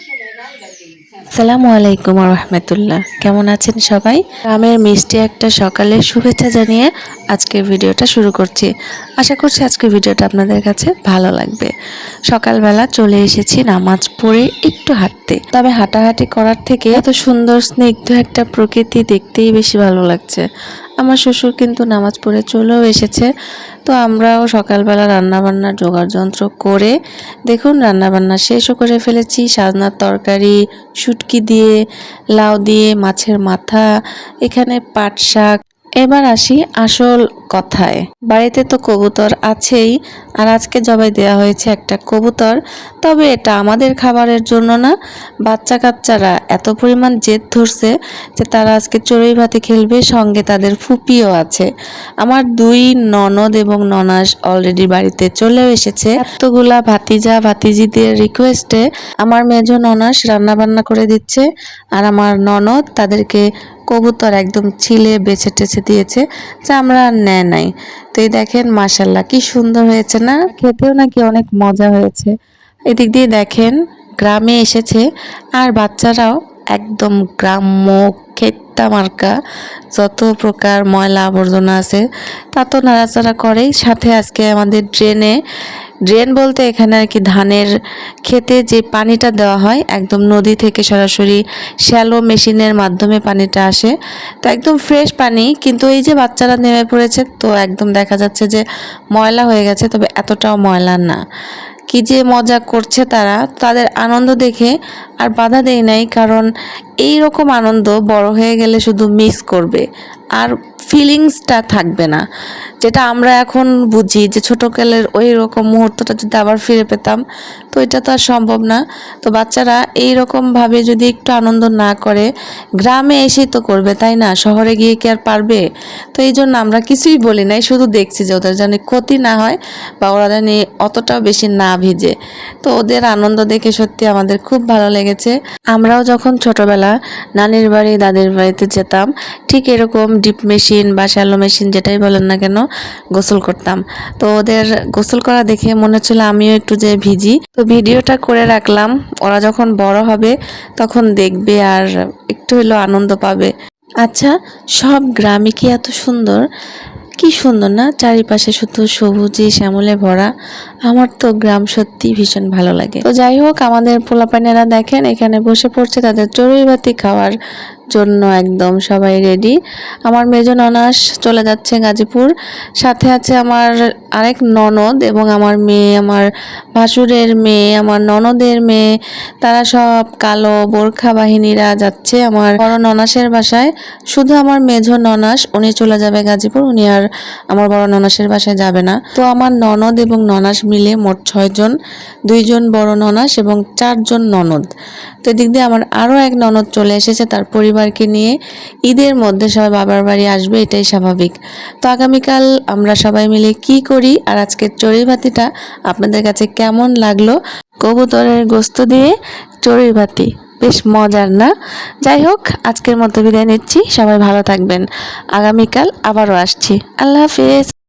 আসসালামু আলাইকুম রহমতুল্লাহ। কেমন আছেন সবাই? গ্রামের মিষ্টি একটা সকালের শুভেচ্ছা জানিয়ে আজকের ভিডিওটা শুরু করছি। আশা করছি আজকের ভিডিওটা আপনাদের কাছে ভালো লাগবে। সকালবেলা চলে এসেছি নামাজ পড়ে একটু হাঁটতে। তবে হাঁটাহাঁটি করার থেকে এত সুন্দর, স্নিগ্ধ একটা প্রকৃতি দেখতেই বেশি ভালো লাগছে। আমার শ্বশুর কিন্তু নামাজ পড়ে চলেও এসেছে। তো আমরাও সকালবেলা রান্নাবান্নার জোগাড় যন্ত্র করে, দেখুন রান্নাবান্না শেষও করে ফেলেছি। সাজনার তরকারি, শুটকি দিয়ে, লাউ দিয়ে, মাছের মাথা, এখানে পাট শাক। এবার আসি আসল কথায়। বাড়িতে তো কবুতর আছেই, আর আজকে জবাই দেওয়া হয়েছে একটা কবুতর। তবে এটা আমাদের খাবারের জন্য না। বাচ্চা কাচ্চারা এত পরিমাণ জেদ ধরছে যে তারা আজকে চড়ুই ভাতে খেলবে, সঙ্গে তাদের ফুপিও আছে। আমার দুই ননদ এবং ননাস অলরেডি বাড়িতে চলেও এসেছে। এতগুলা ভাতিজা, ভাতিজিদের রিকোয়েস্টে আমার মেজো ননাস রান্না বান্না করে দিচ্ছে, আর আমার ননদ তাদেরকে কবুতর একদম ছিলে বেছে টেছে দিয়েছে যা আমরা আর নেয় নাই। তো এই দেখেন মাসাল্লাহ কি সুন্দর হয়েছে না? খেতেও নাকি অনেক মজা হয়েছে। এদিক দিয়ে দেখেন গ্রামে এসেছে আর বাচ্চারাও একদম গ্রাম্য খেট্টা মার্কা যত প্রকার ময়লা আবর্জনা আছে তা তো নাড়াচাড়া করেই সাথে আজকে আমাদের ড্রেনে ড্রেন বলতে এখানে আর কি ধানের খেতে যে পানিটা দেওয়া হয়, একদম নদী থেকে সরাসরি শ্যালো মেশিনের মাধ্যমে পানিটা আসে। তো একদম ফ্রেশ পানি, কিন্তু এই যে বাচ্চারা নেমে পড়েছে, তো একদম দেখা যাচ্ছে যে ময়লা হয়ে গেছে, তবে এতটাও ময়লা না। কি যে মজা করছে তারা, তাদের আনন্দ দেখে আর বাধা দেয় নাই, কারণ এই রকম আনন্দ বড় হয়ে গেলে শুধু মিস করবে, আর ফিলিংসটা থাকবে না। যেটা আমরা এখন বুঝি যে ছোটোকালের ওই রকম মুহূর্তটা যদি আবার ফিরে পেতাম, তো এটা তো আর সম্ভব না। তো বাচ্চারা এই রকমভাবে যদি একটু আনন্দ না করে, গ্রামে এসেই তো করবে, তাই না? শহরে গিয়ে কি আর পারবে? তো এই জন্য আমরা কিছুই বলি নাই, শুধু দেখছি যে ওদের যেন ক্ষতি না হয় বা ওরা যেন অতটাও বেশি না ভিজে। তো ওদের আনন্দ দেখে সত্যি আমাদের খুব ভালো লেগেছে। আমরাও যখন ছোটবেলা নানির বাড়ি, দাদির বাড়িতে যেতাম, ঠিক এরকম ডিপ মেশিন বা শ্যালো মেশিন যেটাই বলেন না কেন গোসল করতাম। তো ওদের গোসল করা দেখে মনে হচ্ছিল আমিও একটু যে ভিজি। তো ভিডিওটা করে রাখলাম। ওরা যখন বড় হবে তখন দেখবে আর একটু হলেও আনন্দ পাবে। আচ্ছা সব গ্রামে কি এত সুন্দর? কি সুন্দর না? চারিপাশে শুধু সবুজে শ্যামলে ভরা। আমার তো গ্রাম সত্যি ভীষণ ভালো লাগে। তো যাই হোক, আমাদের পোলাপানেরা দেখেন, এখানে বসে পড়ছে তাদের চড়ুই বাতি খাওয়ার জন্য একদম সবাই রেডি আমার মেজ ননাস চলে যাচ্ছে গাজীপুর। সাথে আছে আমার আরেক ননদ এবং আমার মেয়ে, আমার ভাসুরের মেয়ে, আমার ননদের মেয়ে। তারা সব কালো বোরখা বাহিনীরা যাচ্ছে আমার বড় ননাসের বাসায়। শুধু আমার মেজ ননাস, উনি চলে যাবে গাজীপুর। উনি আর আমার বড় ননাসের বাসায় যাবে না। তো আমার ননদ এবং ননাস মিলে মোট ছয়জন, দুইজন বড় ননাস এবং চারজন ননদ। তো এদিক দিয়ে আমার আরও এক ননদ চলে এসেছে, তার পরিবারকে নিয়ে ঈদের মধ্যে সবাই বাবার বাড়ি আসবে, এটাই স্বাভাবিক। তো আগামীকাল আমরা সবাই মিলে কি করি আর আজকের চড়ুই ভাতিটা আপনাদের কাছে কেমন লাগল? কবুতরের গোস্ত দিয়ে চড়ুই ভাতি বেশ মজার না? যাই হোক, আজকের মতো বিদায় নিচ্ছি, সবাই ভালো থাকবেন। আগামীকাল আবারও আসছি। আল্লাহ হাফিজ।